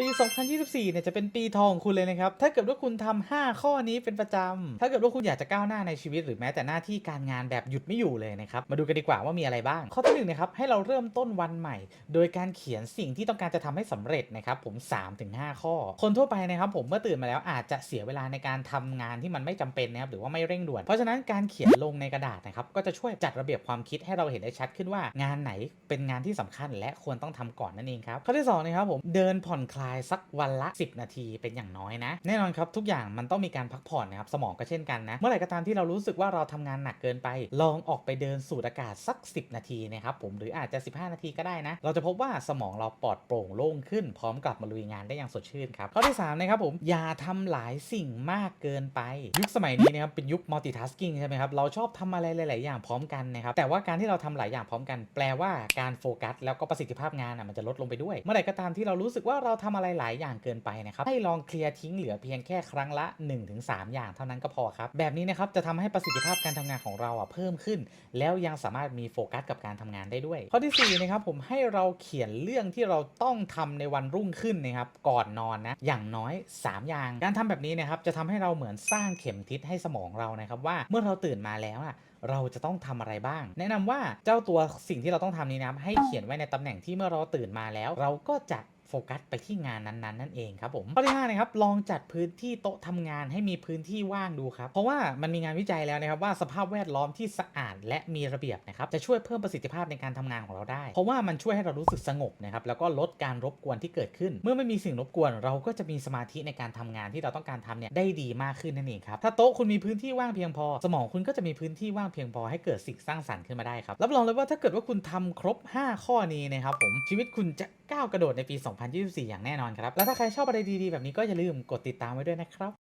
ปี 2024 เนี่ยจะเป็นปีทองของคุณเลยนะครับ ถ้าเกิดว่าคุณทำ5ข้อนี้เป็นประจำถ้าเกิดว่าคุณอยากจะก้าวหน้าในชีวิตหรือแม้แต่หน้าที่การงานแบบหยุดไม่อยู่เลยนะครับ มาดูกันดีกว่าว่ามีอะไรบ้าง ข้อที่หนึ่งนะครับ ให้เราเริ่มต้นวันใหม่ โดยการเขียนสิ่งที่ต้องการจะทำให้สำเร็จนะครับผม 3-5 ข้อ คนทั่วไปนะครับผมเมื่อตื่นมาแล้วอาจจะเสียเวลาในการทำงานที่มันไม่จำเป็นนะครับหรือว่าไม่เร่งด่วน เพราะฉะนั้นการเขียนลงในกระดาษนะครับก็จะช่วยจัดระเบียบความคิดให้เราเห็นได้ชัดขึ้นว่างานไหนเป็นงานที่สำคัญ และควรต้องทำก่อนนั่นเองครับข้อที่สองนะครับผมเดินผ่อนคลายสักวันละ 10 นาทีเป็นอย่างน้อยนะ แน่นอนครับทุกอย่างมันต้องมีการพักผ่อนนะครับสมองก็เช่นกันนะ เมื่อไหร่ก็ตามที่เรารู้สึกว่าเราทำงานหนักเกินไป ลองออกไปเดินสูดอากาศสัก 10 นาทีนะครับผมหรืออาจจะ 15 นาทีก็ได้นะ เราจะพบว่าสมองเราปลอดโปร่งโล่งขึ้น พร้อมกลับมาลุยงานได้อย่างสดชื่นครับข้อที่สามนะครับผมอย่าทำหลายสิ่งมากเกินไป ยุคสมัยนี้นะครับเป็นยุค multitasking ใช่ไหมครับเราชอบทำอะไรหลาย ๆ อย่างพร้อมกันนะครับแต่ว่าการที่เราทำหลายอย่างพร้อมกัน แปลว่าการโฟกัสแล้วก็ประสิทธิภาพงานอะมันจะลดลงไปด้วย เมื่อไหร่ก็ตามที่เรารู้สึกว่าเราทำอะไรหลายอย่างเกินไปนะครับให้ลองเคลียร์ทิ้งเหลือเพียงแค่ครั้งละ 1-3 อย่างเท่านั้นก็พอครับ แบบนี้นะครับจะทำให้ประสิทธิภาพการทำงานของเราอะเพิ่มขึ้น แล้วยังสามารถมีโฟกัสกับการทำงานได้ด้วย ข้อที่4นะครับผมให้เราเขียนเรื่องที่เราต้องทำในวันรุ่งขึ้นนะครับก่อนนอนนะอย่างน้อย 3 อย่าง การทำแบบนี้นะครับจะทำให้เราเหมือนสร้างเข็มทิศให้สมองเรานะครับว่าเมื่อเราตื่นมาแล้วอะเราจะต้องทำอะไรบ้าง แนะนำว่าเจ้าตัวสิ่งที่เราต้องทำนี้นะให้เขียนไว้ในตำแหน่งที่เมื่อเราตื่นมาแล้ว เราก็จะ โฟกัสไปที่งานนั้นๆนั่นเองครับผมข้อที่5นะครับลองจัดพื้นที่โต๊ะทำงานให้มีพื้นที่ว่างดูครับ เพราะว่ามันมีงานวิจัยแล้วนะครับว่าสภาพแวดล้อมที่สะอาดและมีระเบียบนะครับจะช่วยเพิ่มประสิทธิภาพในการทำงานของเราได้ เพราะว่ามันช่วยให้เรารู้สึกสงบนะครับแล้วก็ลดการรบกวนที่เกิดขึ้น เมื่อไม่มีสิ่งรบกวน เราก็จะมีสมาธิในการทำงานที่เราต้องการทำเนี่ยได้ดีมากขึ้นนั่นเองครับถ้าโต๊ะคุณมีพื้นที่ว่างเพียงพอ สมองคุณก็จะมีพื้นที่ว่างเพียงพอให้เกิดสิ่งสร้างสรรค์ขึ้นมาได้ครับรับรองเลยว่าถ้าเกิดว่าคุณทำครบ 5 ข้อนี้นะครับผมชีวิตคุณจะก้าวกระโดดในปี2024 อย่างแน่นอนครับ แล้วถ้าใครชอบอะไรดีๆ แบบนี้ก็อย่าลืมกดติดตามไว้ด้วยนะครับ